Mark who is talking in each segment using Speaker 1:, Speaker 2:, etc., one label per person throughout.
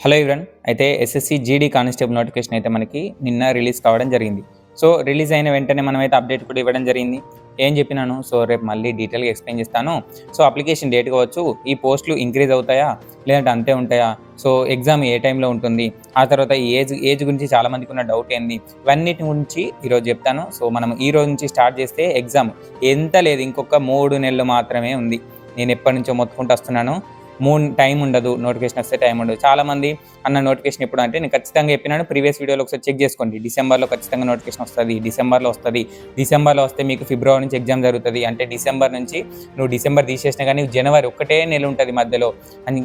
Speaker 1: Hello ఇవ్రన్ అయితే SSC GD constable notification అయితే మనకి నిన్న రిలీజ్ కావడం జరిగింది. సో రిలీజ్ అయిన వెంటనే మనం అయితే అప్డేట్ కూడా ఇవ్వడం జరిగింది. ఏం చెప్పినాను? సో రేపు మళ్ళీ డీటెయిల్గా ఎక్స్ప్లెయిన్ చేస్తాను. సో అప్లికేషన్ డేట్ కావచ్చు ఈ పోస్టులు ఇంక్రీజ్ అవుతాయా? లేదంటే అంతే ఉంటాయా? సో ఎగ్జామ్ ఏ టైంలో ఉంటుంది? ఆ తర్వాత ఏజ్ ఏజ్ గురించి చాలా మందికి ఉన్న డౌట్ ఏంది? ఇవన్నిటి గురించి ఈరోజు చెప్తాను. సో మనం ఈ రోజు నుంచి స్టార్ట్ చేస్తే ఎగ్జామ్ ఎంత లేదు ఇంకొక మూడు నెలలు మాత్రమే ఉంది. నేను ఎప్పటి నుంచో మొత్తుకుంటూ వస్తున్నాను. మూన్ టైం ఉండదు నోటిఫికేషన్ వస్తే టైం ఉండదు. చాలామంది అన్న నోటిఫికేషన్ ఎప్పుడు అంటే నేను ఖచ్చితంగా చెప్పినాను ప్రీవియస్ వీడియోలో ఒకసారి చెక్ చేసుకోండి. డిసెంబర్లో ఖచ్చితంగా నోటిఫికేషన్ వస్తుంది డిసెంబర్లో వస్తుంది. డిసెంబర్లో వస్తే మీకు ఫిబ్రవరి నుంచి ఎగ్జామ్ జరుగుతుంది. అంటే డిసెంబర్ నుంచి నువ్వు డిసెంబర్ తీసేసినా కానీ జనవరి ఒక్కటే నెల ఉంటుంది మధ్యలో. అని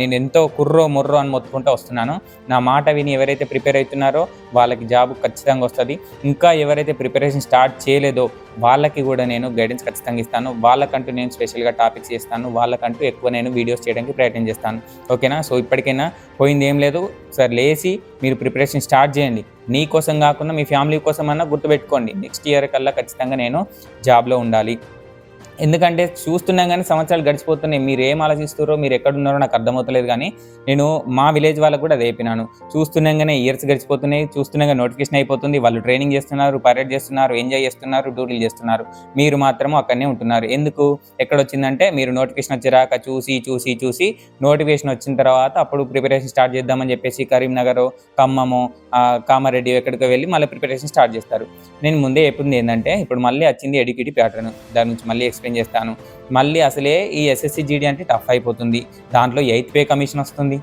Speaker 1: నేను ఎంతో కుర్రో ముర్రో అని మొత్తుకుంటూ వస్తున్నాను. నా మాట విని ఎవరైతే ప్రిపేర్ అవుతున్నారో వాళ్ళకి జాబ్ ఖచ్చితంగా వస్తుంది. ఇంకా ఎవరైతే ప్రిపరేషన్ స్టార్ట్ చేయలేదో వాళ్ళకి కూడా నేను గైడెన్స్ ఖచ్చితంగా ఇస్తాను. వాళ్ళకంటూ నేను స్పెషల్గా టాపిక్స్ చేస్తాను. వాళ్ళకంటూ ఎక్కువ నేను వీడియోస్ చేయడానికి ప్రయత్నం చేస్తాను. ఓకేనా? సో ఇప్పటికైనా పోయింది ఏం లేదు. సార్ లేచి మీరు ప్రిపరేషన్ స్టార్ట్ చేయండి. నీ కోసం కాకుండా మీ ఫ్యామిలీ కోసం అన్నా గుర్తుపెట్టుకోండి. నెక్స్ట్ ఇయర్ కల్లా ఖచ్చితంగా నేను జాబ్లో ఉండాలి. ఎందుకంటే చూస్తున్నాం కానీ సంవత్సరాలు గడిచిపోతున్నాయి. మీరు ఏం ఆలోచిస్తారో మీరు ఎక్కడున్నారో నాకు అర్థమవుతలేదు కానీ నేను మా విలేజ్ వాళ్ళకు కూడా అది వేపినాను చూస్తున్నాగానే ఇయర్స్ గడిచిపోతున్నాయి. చూస్తున్నాగా నోటిఫికేషన్ అయిపోతుంది. వాళ్ళు ట్రైనింగ్ చేస్తున్నారు పరేడ్ చేస్తున్నారు ఎంజాయ్ చేస్తున్నారు డ్యూటీలు చేస్తున్నారు. మీరు మాత్రం అక్కడనే ఉంటున్నారు. ఎందుకు? ఎక్కడ వచ్చిందంటే మీరు నోటిఫికేషన్ వచ్చేరాక చూసి చూసి చూసి నోటిఫికేషన్ వచ్చిన తర్వాత అప్పుడు ప్రిపరేషన్ స్టార్ట్ చేద్దామని చెప్పేసి కరీంనగర్ ఖమ్మము కామారెడ్డి ఎక్కడికో వెళ్ళి మళ్ళీ ప్రిపరేషన్ స్టార్ట్ చేస్తారు. నేను ముందే చెప్పింది ఏంటంటే ఇప్పుడు మళ్ళీ వచ్చింది ఎడ్యుకేటివ్ ప్యాటర్న్. దాని నుంచి మళ్ళీ ఎక్స్ప్లెయిన్ చేస్తాను. మళ్ళీ అసలే ఈ ఎస్ఎస్సి జీడీ అంటే టఫ్ అయిపోతుంది. దాంట్లో ఎయిత్ పే కమిషన్ వస్తుంది.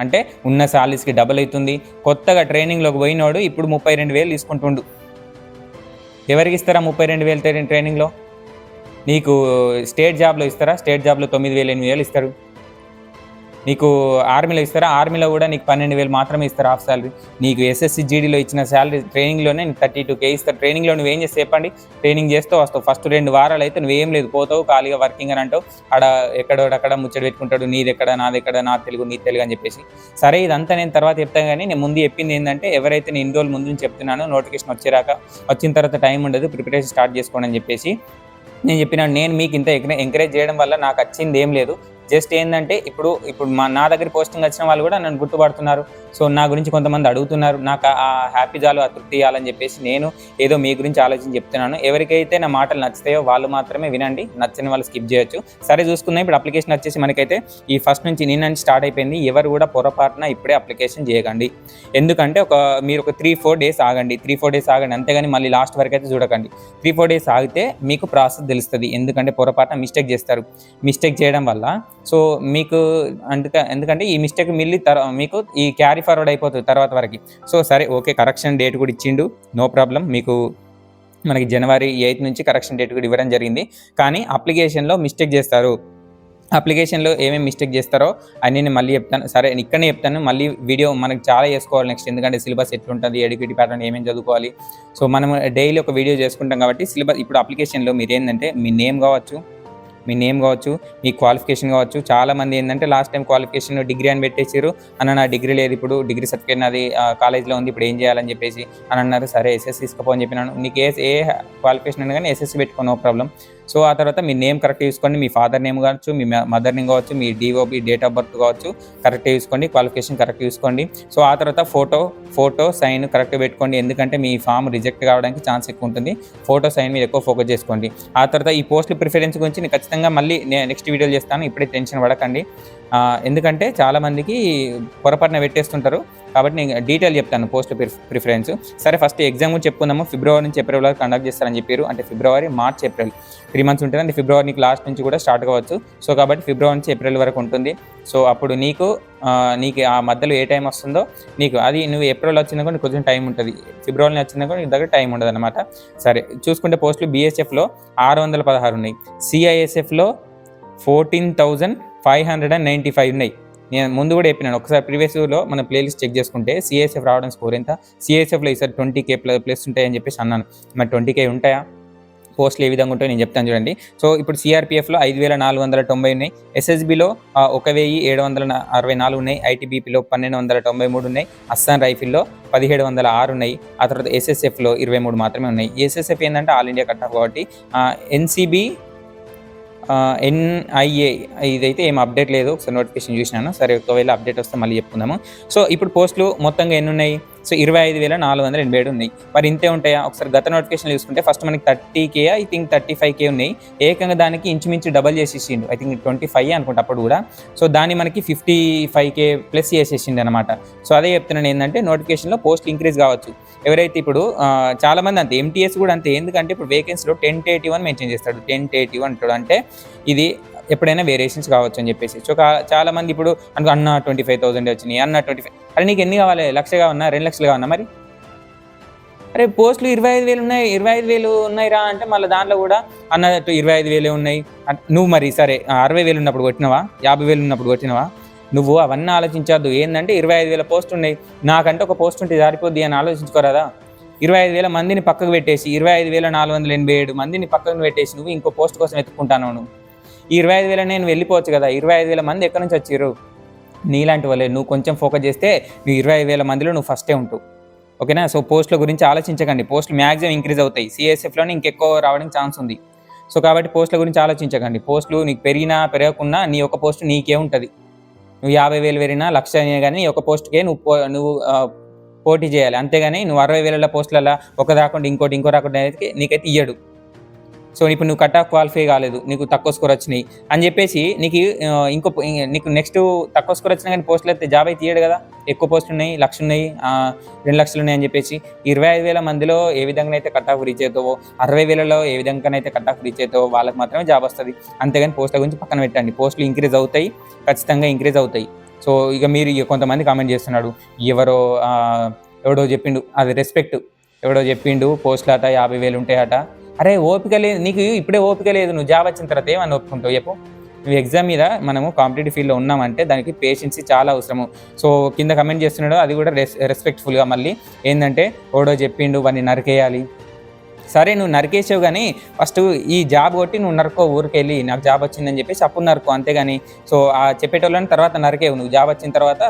Speaker 1: అంటే ఉన్న శాలరీస్కి డబుల్ అవుతుంది. కొత్తగా ట్రైనింగ్లోకి పోయినోడు ఇప్పుడు ముప్పై రెండు వేలు తీసుకుంటుండు. ఎవరికి ఇస్తారా ముప్పై రెండు వేలు ట్రైనింగ్లో? నీకు స్టేట్ జాబ్లో ఇస్తారా? స్టేట్ జాబ్లో తొమ్మిది వేలు ఎనిమిది వేలు ఇస్తారు. నీకు ఆర్మీలో ఇస్తారా? ఆర్మీలో కూడా నీకు పన్నెండు వేలు మాత్రమే ఇస్తారు హాఫ్ సాలరీ. నీకు ఎస్ఎస్సి జీడీలో ఇచ్చిన శాలరీ ట్రైనింగ్లోనే నీకు థర్టీ టూ కే ఇస్తారు. ట్రైనింగ్లో నువ్వేం చేస్తే చెప్పండి. ట్రైనింగ్ చేస్తూ వస్తావు. ఫస్ట్ రెండు వారాలు అయితే నువ్వేం లేదు. పోతావు ఖాళీగా వర్కింగ్ అని అంటావు. ఆడ ఎక్కడో అక్కడ ముచ్చట పెట్టుకుంటాడు. నీది ఎక్కడ నాది ఎక్కడ నా తెలుగు నీ తెలుగు అని చెప్పేసి. సరే ఇదంతా నేను తర్వాత చెప్తాను కానీ నేను ముందు చెప్పింది ఏంటంటే ఎవరైతే నేను ఇన్ని రోజులు ముందు నుంచి చెప్తున్నానో నోటిఫికేషన్ వచ్చేరాక వచ్చిన తర్వాత టైం ఉండదు. ప్రిపరేషన్ స్టార్ట్ చేసుకోండి అని చెప్పేసి నేను చెప్పిన నేను మీకు ఇంత ఎంకరేజ్ చేయడం వల్ల నాకు వచ్చింది ఏం లేదు. జస్ట్ ఏంటంటే ఇప్పుడు ఇప్పుడు మా నా దగ్గర పోస్టింగ్ వచ్చిన వాళ్ళు కూడా నన్ను గుర్తుపడుతున్నారు. సో నా గురించి కొంతమంది అడుగుతున్నారు. నాకు ఆ హ్యాపీ జాలు ఆ తృప్తి ఇవ్వాలని చెప్పేసి నేను ఏదో మీ గురించి ఆలోచించి చెప్తున్నాను. ఎవరికైతే నా మాటలు నచ్చుతాయో వాళ్ళు మాత్రమే వినండి. నచ్చని వాళ్ళు స్కిప్ చేయొచ్చు. సరే చూసుకుందాం. ఇప్పుడు అప్లికేషన్ వచ్చేసి మనకైతే ఈ ఫస్ట్ నుంచి నిన్న నుంచి స్టార్ట్ అయిపోయింది. ఎవరు కూడా పొరపాటున ఇప్పుడే అప్లికేషన్ చేయకండి. ఎందుకంటే ఒక మీరు ఒక త్రీ ఫోర్ డేస్ ఆగండి. త్రీ ఫోర్ డేస్ ఆగండి. అంతేగాని మళ్ళీ లాస్ట్ వరకు అయితే చూడకండి. త్రీ ఫోర్ డేస్ ఆగితే మీకు ప్రాసెస్ తెలుస్తుంది. ఎందుకంటే పొరపాటున మిస్టేక్ చేస్తారు. మిస్టేక్ చేయడం వల్ల సో మీకు అందుక ఎందుకంటే ఈ మిస్టేక్ మిల్లి తర్వా మీకు ఈ క్యారీ ఫార్వర్డ్ అయిపోతుంది తర్వాత వరకు. సో సరే ఓకే కరెక్షన్ డేట్ కూడా ఇచ్చిండు. నో ప్రాబ్లం మీకు మనకి జనవరి ఎయిత్ నుంచి కరెక్షన్ డేట్ కూడా ఇవ్వడం జరిగింది. కానీ అప్లికేషన్లో మిస్టేక్ చేస్తారు. అప్లికేషన్లో ఏమేమి మిస్టేక్ చేస్తారో అని నేను మళ్ళీ చెప్తాను. సరే ఇక్కడనే చెప్తాను. మళ్ళీ వీడియో మనకు చాలా చేసుకోవాలి నెక్స్ట్ ఎందుకంటే సిలబస్ ఎట్లుంటుంది ఎడ్యుకేటివ్ ప్యాటర్న్ ఏమేమి చదువుకోవాలి. సో మనం డైలీ ఒక వీడియో చేసుకుంటాం కాబట్టి సిలబస్ ఇప్పుడు అప్లికేషన్లో మీరు ఏంటంటే మీ నేమ్ కావచ్చు మీ నేమ్ కావచ్చు మీ క్వాలిఫికేషన్ కావచ్చు. చాలా మంది ఏంటంటే లాస్ట్ టైం క్వాలిఫికేషన్ డిగ్రీ అని పెట్టేసారు అన్న నా డిగ్రీ లేదు ఇప్పుడు. డిగ్రీ సర్టిఫికేట్ నాది కాలేజ్లో ఉంది. ఇప్పుడు ఏం చేయాలని చెప్పేసి అని అన్నారు. సరే ఎస్ఎస్సి తీసుకోపో అని చెప్పినాను. నీకు ఏ ఏ క్వాలిఫికేషన్ అయినా కానీ ఎస్ఎస్సి పెట్టుకో నో ప్రాబ్లం సో ఆ తర్వాత మీ నేమ్ కరెక్ట్ చూసుకోండి మీ ఫాదర్ నేమ్ కావచ్చు మీ మదర్ నేమ్ కావచ్చు మీ డిఓబి డేట్ ఆఫ్ బర్త్ కావచ్చు కరెక్ట్ చూసుకోండి క్వాలిఫికేషన్ కరెక్ట్ చూసుకోండి. సో ఆ తర్వాత ఫోటో ఫోటో సైన్ కరెక్ట్ పెట్టుకోండి. ఎందుకంటే మీ ఫామ్ రిజెక్ట్ కావడానికి ఛాన్స్ ఎక్కువ ఉంటుంది. ఫోటో సైన్ మీద ఎక్కువ ఫోకస్ చేసుకోండి. ఆ తర్వాత ఈ పోస్ట్ ప్రిఫరెన్స్ గురించి నేను ఖచ్చితంగా మళ్ళీ నేను నెక్స్ట్ వీడియోలు చేస్తాను. ఇప్పుడే టెన్షన్ పడకండి. ఎందుకంటే చాలామందికి పొరపాటున పెట్టేస్తుంటారు. కాబట్టి నేను డీటెయిల్ చెప్తాను పోస్ట్ ప్రిఫరెన్స్. సరే ఫస్ట్ ఎగ్జామ్ గురించి చెప్పుకుందాము. ఫిబ్రవరి నుంచి ఏప్రిల్ వరకు కండక్ట్ చేస్తారని చెప్పారు. అంటే ఫిబ్రవరి మార్చ్ ఏప్రిల్ త్రీ మంత్స్ ఉంటుంది. అంటే ఫిబ్రవరి నీకు లాస్ట్ నుంచి కూడా స్టార్ట్ కావచ్చు. సో కాబట్టి ఫిబ్రవరి నుంచి ఏప్రిల్ వరకు ఉంటుంది. సో అప్పుడు నీకు నీకు ఆ మధ్యలో ఏ టైం వస్తుందో నీకు అది నువ్వు ఏప్రిల్ వచ్చినా కూడా కొంచెం టైం ఉంటుంది. ఫిబ్రవరిలో వచ్చినా కూడా నీకు దగ్గర టైం ఉండదు అనమాట సరే చూసుకుంటే పోస్టులు బీఎస్ఎఫ్లో ఆరు వందల పదహారు ఉన్నాయి. సిఐఎస్ఎఫ్లో fourteen thousand five hundred and ninety five ఉన్నాయి. నేను ముందు కూడా చెప్పినాను. ఒకసారి ప్రీవియస్లో మన ప్లేలిస్ట్ చెక్ చేసుకుంటే సిఎస్ఎఫ్ రావడం స్కోర్ ఎంత? సిఎస్ఎఫ్లో ఈసారి ట్వంటీ కే ప్లస్ ఉంటాయని చెప్పేసి అన్నాను. మరి ట్వంటీ కే ఉంటాయా? పోస్టులు ఏ విధంగా ఉంటాయో నేను చెప్తాను చూడండి. సో ఇప్పుడు సిఆర్పిఎఫ్లో ఐదు వేల నాలుగు వందల తొంభై ఉన్నాయి. ఎస్ఎస్బిలో ఒక వెయ్యి ఏడు వందల అరవై నాలుగు ఉన్నాయి. ఐటీబీపీలో పన్నెండు వందల తొంభై మూడు ఉన్నాయి. అస్సాం రైఫిల్లో పదిహేడు వందల ఆరు ఉన్నాయి. ఆ తర్వాత ఎస్ఎస్ఎఫ్లో ఇరవై మూడు మాత్రమే ఉన్నాయి. ఎస్ఎస్ఎఫ్ ఏంటంటే ఆల్ ఇండియా కట్ ఆఫ్ కాబట్టి ఎన్సీబీ ఎన్ఐఏ ఇదైతే ఏం అప్డేట్ లేదు. ఒకసారి నోటిఫికేషన్ చూసినాను. సరే ఒకవేళ అప్డేట్ వస్తే మళ్ళీ చెప్పుకుందాము. సో ఇప్పుడు పోస్టులు మొత్తంగా ఎన్ని ఉన్నాయి సో ఇరవై ఐదు వేల నాలుగు వందల ఎనభై ఏడు ఉన్నాయి. మరి ఇంతే ఉంటాయా? ఒకసారి గత నోటిఫికేషన్ చూసుకుంటే ఫస్ట్ మనకి thirty K I think thirty five K ఉన్నాయి. ఏకంగా దానికి ఇంచుమించు డబల్ చేసేసిండు. ఐ థింక్ ట్వంటీ ఫైవ్ అనుకుంటా అప్పుడు కూడా. సో దాన్ని మనకి ఫిఫ్టీ ఫైవ్ కే ప్లస్ చేసేసిండు అనమాట సో అదే చెప్తున్నాను ఏంటంటే నోటిఫికేషన్లో పోస్ట్ ఇంక్రీజ్ కావచ్చు. ఎవరైతే ఇప్పుడు చాలామంది అంతే ఎంటీఎస్ కూడా అంతే. ఎందుకంటే ఇప్పుడు వేకెన్సీలో టెన్ ఎయిటీ వన్ మెన్షన్ చేస్తాడు. టెన్ ఎయిటీ వన్ అంటాడు. అంటే ఇది ఎప్పుడైనా వేరియేషన్స్ కావచ్చు అని చెప్పేసి. సో చాలా మంది ఇప్పుడు అనుకో అన్న ట్వంటీ ఫైవ్ థౌసండ్ వచ్చినాయి అన్న ట్వంటీ ఫైవ్ అరే నీకు ఎన్ని కావాలి? లక్షగా ఉన్నా రెండు లక్షలుగా ఉన్నా మరి? అరే పోస్టులు ఇరవై ఐదు వేలు ఉన్నాయి ఇరవై ఐదు వేలు ఉన్నాయిరా అంటే మళ్ళీ దాంట్లో కూడా అన్న ఇరవై ఐదు వేలే ఉన్నాయి. నువ్వు మరి సరే అరవై వేలు ఉన్నప్పుడు కొట్టినవా? యాభై వేలు ఉన్నప్పుడు కొట్టినవా? నువ్వు అవన్నీ ఆలోచించద్దు. ఏంటంటే ఇరవై ఐదు వేల పోస్ట్ ఉన్నాయి. నాకంటే ఒక పోస్ట్ ఉంటే జారిపోద్ది అని ఆలోచించుకోరాదా? ఇరవై ఐదు వేల మందిని పక్కకు పెట్టేసి ఇరవై ఐదు వేల నాలుగు వందల ఎనభై ఏడు మందిని పక్కకు పెట్టేసి నువ్వు ఇంకో పోస్ట్ కోసం ఎత్తుకుంటాను నువ్వు. ఈ ఇరవై ఐదు వేల నేను వెళ్ళిపోవచ్చు కదా. ఇరవై ఐదు వేల మంది ఎక్కడి నుంచి వచ్చారు నీలాంటి వాళ్ళే. నువ్వు కొంచెం ఫోకస్ చేస్తే నువ్వు ఇరవై ఐదు వేల మందిలో నువ్వు ఫస్టే ఉంటావు ఓకేనా? సో పోస్టుల గురించి ఆలోచించకండి. పోస్టులు మ్యాక్సిమం ఇంక్రీజ్ అవుతాయి. సిఎస్ఎఫ్లోనే ఇంకెక్కువ రావడానికి ఛాన్స్ ఉంది. సో కాబట్టి పోస్టుల గురించి ఆలోచించకండి. పోస్టులు నీకు పెరిగినా పెరగకున్నా నీ ఒక పోస్ట్ నీకే ఉంటుంది. నువ్వు యాభై వేలు పెరిగినా లక్ష కానీ నీ ఒక పోస్ట్కే నువ్వు పో- నువ్వు పోటీ చేయాలి. అంతేగాని నువ్వు అరవై వేల పోస్టులలో ఒక రాకుండా ఇంకోటి ఇంకో రాకుండా నీకైతే ఇయ్యడు. సో ఇప్పుడు నువ్వు కట్ ఆఫ్ క్వాలిఫై కాలేదు నీకు తక్కువ స్కోర్ వచ్చినాయి అని చెప్పేసి నీకు ఇంకో నీకు నెక్స్ట్ తక్కువ స్కోర్ వచ్చినా కానీ పోస్టులు అయితే జాబ్ అయితే తీయడు కదా. ఎక్కువ పోస్టులు ఉన్నాయి లక్ష ఉన్నాయి రెండు లక్షలు ఉన్నాయి అని చెప్పేసి ఇరవై ఐదు వేల మందిలో ఏ విధంగా అయితే కట్ ఆఫ్ రీచ్ అవుతావో అరవై వేలలో ఏ విధంగానైతే కట్ ఆఫ్ రీచ్ అవుతావో వాళ్ళకి మాత్రమే జాబ్ వస్తుంది. అంతేగాని పోస్టుల గురించి పక్కన పెట్టండి. పోస్టులు ఇంక్రీజ్ అవుతాయి ఖచ్చితంగా ఇంక్రీజ్ అవుతాయి. సో ఇక మీరు ఇక కొంతమంది కామెంట్ చేస్తున్నాడు ఎవరో ఎవడో చెప్పిండు అది రెస్పెక్ట్ ఎవడో చెప్పిండు పోస్టులు అట యాభై వేలు ఉంటాయట. అరే ఓపిక లేదు నీకు ఇప్పుడే ఓపిక లేదు నువ్వు జాబ్ వచ్చిన తర్వాత ఏమని ఒప్పుకుంటావు చెప్పు. నువ్వు ఎగ్జామ్ మీద మనము కాంపిటేటివ్ ఫీల్డ్లో ఉన్నామంటే దానికి పేషెన్సీ చాలా అవసరము. సో కింద కమెంట్ చేస్తున్నాడు అది కూడా రెస్ రెస్పెక్ట్ఫుల్గా మళ్ళీ ఏంటంటే ఓడో చెప్పిండు వాడిని నరికేయాలి. సరే నువ్వు నరికేసావు కానీ ఫస్ట్ ఈ జాబ్ కొట్టి నువ్వు నరుకో ఊరికి వెళ్ళి నాకు జాబ్ వచ్చిందని చెప్పేసి అప్పుడు నరుకో అంతేగాని. సో ఆ చెప్పేటోళ్ళని తర్వాత నరికేవు నువ్వు జాబ్ వచ్చిన తర్వాత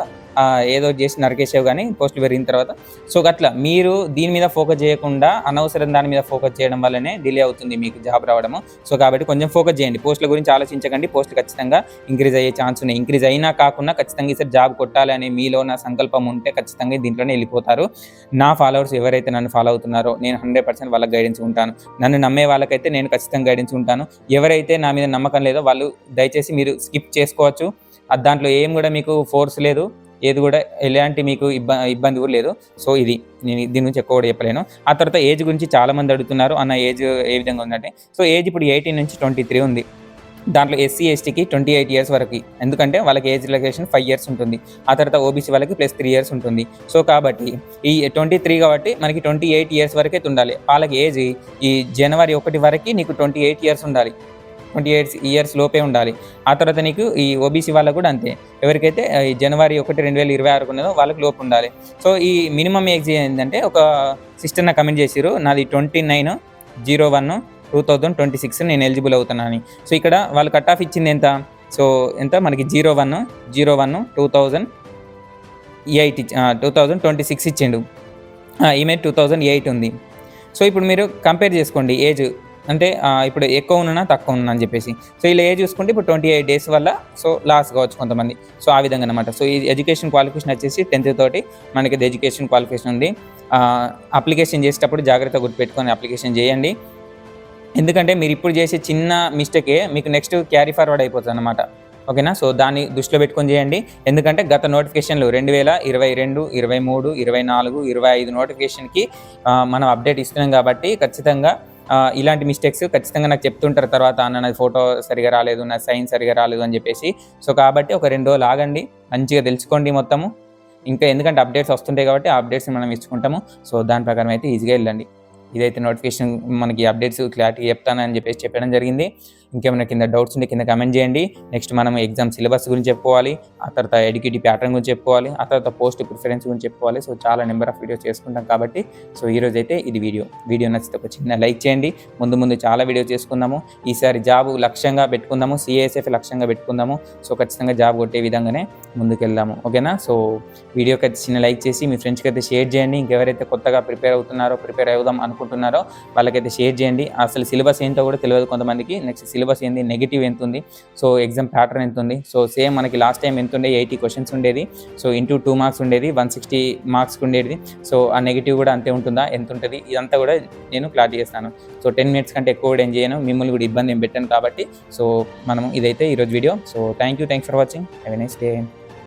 Speaker 1: ఏదో చేసి నరికేసావు కానీ పోస్టులు పెరిగిన తర్వాత. సో అట్లా మీరు దీని మీద ఫోకస్ చేయకుండా అనవసరం దాని మీద ఫోకస్ చేయడం వల్లనే డిలే అవుతుంది మీకు జాబ్ రావడము. సో కాబట్టి కొంచెం ఫోకస్ చేయండి. పోస్టుల గురించి ఆలోచించకండి. పోస్టులు ఖచ్చితంగా ఇంక్రీజ్ అయ్యే ఛాన్స్ ఉన్నాయి. ఇంక్రీజ్ అయినా కాకుండా ఖచ్చితంగా ఈసారి జాబ్ కొట్టాలి అనే మీలో నా సంకల్పం ఉంటే ఖచ్చితంగా దీంట్లోనే వెళ్ళిపోతారు. నా ఫాలోవర్స్ ఎవరైతే నన్ను ఫాలో అవుతున్నారో నేను హండ్రెడ్ పర్సెంట్ వాళ్ళకి గైడెన్స్ ఉంటాను. నన్ను నమ్మే వాళ్ళకైతే నేను ఖచ్చితంగా గైడెన్స్ ఉంటాను. ఎవరైతే నా మీద నమ్మకం లేదో వాళ్ళు దయచేసి మీరు స్కిప్ చేసుకోవచ్చు. దాంట్లో ఏం కూడా మీకు ఫోర్స్ లేదు. ఏది కూడా ఎలాంటి మీకు ఇబ్బ ఇబ్బంది కూడా లేదు. సో ఇది నేను దీని గురించి ఎక్కువ కూడా చెప్పలేను. ఆ తర్వాత ఏజ్ గురించి చాలామంది అడుగుతున్నారు అన్న ఏజ్ ఏ విధంగా ఉందంటే. సో ఏజ్ ఇప్పుడు ఎయిటీన్ నుంచి ట్వంటీ త్రీ ఉంది. దాంట్లో ఎస్సీ ఎస్టీకి ట్వంటీ ఎయిట్ ఇయర్స్ వరకు. ఎందుకంటే వాళ్ళకి ఏజ్ రిలాక్సేషన్ ఫైవ్ ఇయర్స్ ఉంటుంది. ఆ తర్వాత ఓబీసీ వాళ్ళకి ప్లస్ త్రీ ఇయర్స్ ఉంటుంది. సో కాబట్టి ఈ ట్వంటీ త్రీ కాబట్టి మనకి ట్వంటీ ఎయిట్ ఇయర్స్ వరకే ఉండాలి. వాళ్ళకి ఏజ్ ఈ జనవరి ఒకటి వరకు నీకు ట్వంటీ ఎయిట్ ఇయర్స్ ఉండాలి. ట్వంటీ ఎయిట్ ఇయర్స్ లోపే ఉండాలి. ఆ తర్వాత నీకు ఈ ఓబీసీ వాళ్ళకు కూడా అంతే. ఎవరికైతే ఈ జనవరి ఒకటి రెండు వేల ఇరవై ఆరుకు ఉన్నదో వాళ్ళకి లోపు ఉండాలి. సో ఈ మినిమం ఏజ్ ఏంటంటే ఒక సిస్టర్ నాకు కమెంట్ చేసిరు నాది twenty nine zero one two thousand twenty six నేను ఎలిజిబుల్ అవుతున్నాను సో ఇక్కడ వాళ్ళు కట్ ఆఫ్ ఇచ్చింది ఎంత? సో ఎంత? మనకి zero one zero one two thousand eight two thousand twenty six ఇచ్చిండు. ఈమె టూ థౌజండ్ ఎయిట్ ఉంది. సో ఇప్పుడు మీరు కంపేర్ చేసుకోండి ఏజ్ అంటే ఇప్పుడు ఎక్కువ ఉన్నా తక్కువ ఉన్నా అని చెప్పేసి. సో ఇలా ఏ చూసుకుంటే ఇప్పుడు ట్వంటీ ఎయిట్ డేస్ వల్ల సో లాస్ కావచ్చు కొంతమంది. సో ఆ విధంగా అనమాట సో ఈ ఎడ్యుకేషన్ క్వాలిఫికేషన్ వచ్చేసి టెన్త్ తోటి మనకి ఇది ఎడ్యుకేషన్ క్వాలిఫికేషన్ ఉంది. అప్లికేషన్ చేసేటప్పుడు జాగ్రత్త గుర్తుపెట్టుకొని అప్లికేషన్ చేయండి. ఎందుకంటే మీరు ఇప్పుడు చేసే చిన్న మిస్టేకే మీకు నెక్స్ట్ క్యారీ ఫార్వర్డ్ అయిపోతుంది అనమాట ఓకేనా? సో దాన్ని దృష్టిలో పెట్టుకొని చేయండి. ఎందుకంటే గత నోటిఫికేషన్లు రెండు వేల ఇరవై రెండు ఇరవై మూడు ఇరవై నాలుగు ఇరవై ఐదు నోటిఫికేషన్కి మనం అప్డేట్ ఇస్తున్నాం కాబట్టి ఖచ్చితంగా ఇలాంటి మిస్టేక్స్ ఖచ్చితంగా నాకు చెప్తుంటారు. తర్వాత అన్న నాది ఫోటో సరిగా రాలేదు నా సైన్ సరిగా రాలేదు అని చెప్పేసి. సో కాబట్టి ఒక రెండు రోజులు ఆగండి. మంచిగా తెలుసుకోండి మొత్తము. ఇంకా ఎందుకంటే అప్డేట్స్ వస్తుంటాయి కాబట్టి ఆ అప్డేట్స్ మనం ఇచ్చుకుంటాము. సో దాని ప్రకారం అయితే ఈజీగా వెళ్ళండి. ఇదైతే నోటిఫికేషన్ మనకి అప్డేట్స్ క్లారిటీ చెప్తానని చెప్పేసి చెప్పడం జరిగింది. ఇంకేమైనా కింద డౌట్స్ ఉంటే కింద కమెంట్ చేయండి. నెక్స్ట్ మనం ఎగ్జామ్ సిలబస్ గురించి చెప్పుకోవాలి. ఆ తర్వాత ఎడ్యుకేటివ్ ప్యాటర్న్ గురించి చెప్పుకోవాలి. ఆ తర్వాత పోస్ట్ ప్రిఫరెన్స్ గురించి చెప్పుకోవాలి. సో చాలా నెంబర్ ఆఫ్ వీడియోస్ చేసుకుంటాం కాబట్టి సో ఈ రోజు అయితే ఇది వీడియో వీడియో నచ్చితే ఒక చిన్న లైక్ చేయండి. ముందు ముందు చాలా వీడియో చేసుకుందాము. ఈసారి జాబ్ లక్ష్యంగా పెట్టుకుందాము. సిఎస్ఎఫ్ లక్ష్యంగా పెట్టుకుందాము. సో ఖచ్చితంగా జాబ్ కొట్టే విధంగానే ముందుకెళ్దాము. ఓకేనా? సో వీడియోకి అయితే చిన్న లైక్ చేసి మీ ఫ్రెండ్స్కి అయితే షేర్ చేయండి. ఇంకెవరైతే కొత్తగా ప్రిపేర్ అవుతున్నారో ప్రిపేర్ అవుదాం అనుకుంటున్నారో వాళ్ళకైతే షేర్ చేయండి. అసలు సిలబస్ ఏంటో కూడా తెలియదు కొంతమందికి. నెక్స్ట్ సిలబస్ సిలబస్ ఏంది నెగిటివ్ ఎంత ఉంది సో ఎగ్జామ్ ప్యాటర్న్ ఎంత ఉంది సో సేమ్ మనకి లాస్ట్ టైం ఎంత ఉండే ఎయిటీ క్వశ్చన్స్ ఉండేది. సో ఇంటూ టూ మార్క్స్ ఉండేది వన్ సిక్స్టీ మార్క్స్ ఉండేది. సో ఆ నెగిటివ్ కూడా అంతే ఉంటుందా ఎంత ఉంటుంది ఇదంతా కూడా నేను క్లారిటీ చేస్తాను. సో టెన్ మినిట్స్ కంటే ఎక్కువ కూడా ఏం చేయను మిమ్మల్ని కూడా ఇబ్బంది ఏం పెట్టాను కాబట్టి. సో మనం ఇదైతే ఈరోజు video. So thank you thanks for watching have a nice day